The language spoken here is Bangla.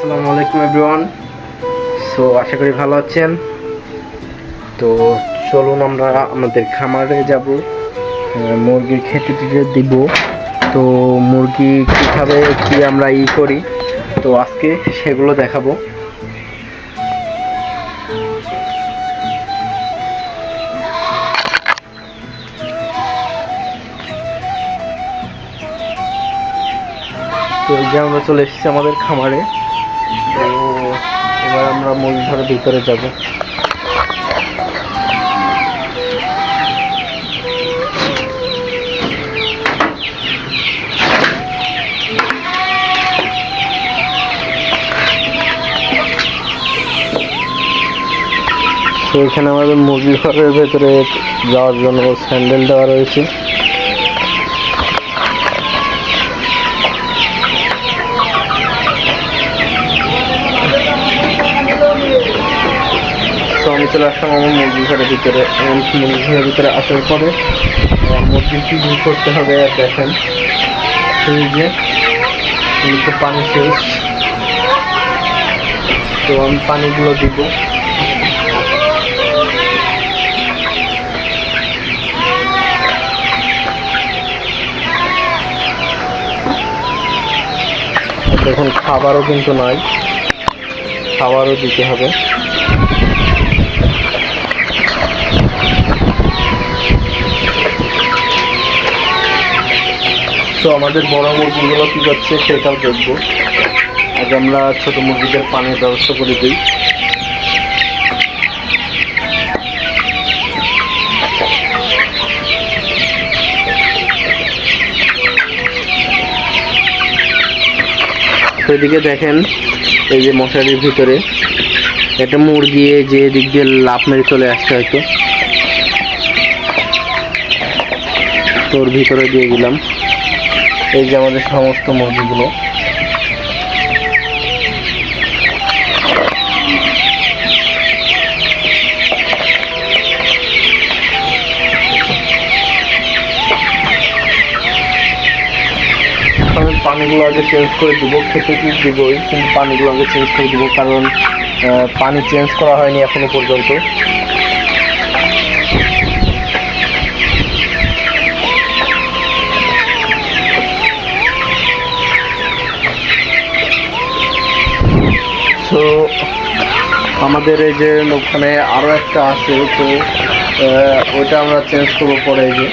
আসসালামু আলাইকুম এভরিওয়ান সো আশা করি ভালো আছেন। তো, চলুন আমরা আমাদের খামারে যাব। মুরগির খেতে টেতে দিব। তো, মুরগি কীভাবে, কি আমরা ই করি? তো, আজকে সেগুলো দেখাবো। তো, এই যে আমরা চলে এসেছি আমাদের খামারে। তো এবার আমরা ঘরের ভিতরে যাব। এখানে আমাদের মুরগি ঘরের ভেতরে যাওয়ার জন্য স্যান্ডেল দেওয়া রয়েছে তো আমি চলে আসলাম আমার মুরগি ঘরের ভিতরে। এবং মুরগি ঘরের ভিতরে আসার পরে আহ, মুরগির কি করতে হবে দেখেন। যে তো পানি শেষ তো আমি পানিগুলো দিব। দেখুন খাবারও কিন্তু নাই। খাবারও দিতে হবে। তো আমাদের বড় মুরগিগুলো কি করছে সেটাও দেখব। আগে আমরা ছোট মুরগিদের পানির ব্যবস্থা করে দিই। তো এদিকে দেখেন, এই যে মশারির ভিতরে। একটা মুরগি যে দিক দিয়ে লাফ মেরে চলে আসছে হয়তো। তোর ভিতরে দিয়ে দিলাম। এই যে আমাদের সমস্ত মুরগিগুলো পানিগুলো আগে চেঞ্জ করে দিব, খেতে কি দিবই, কিন্তু পানিগুলো আগে চেঞ্জ করে দিব, কারণ পানি চেঞ্জ করা হয়নি এখনও পর্যন্ত। আমাদের এই যে ওখানে আরও একটা আছে, তো ওইটা আমরা চেঞ্জ করব পরে এই যে।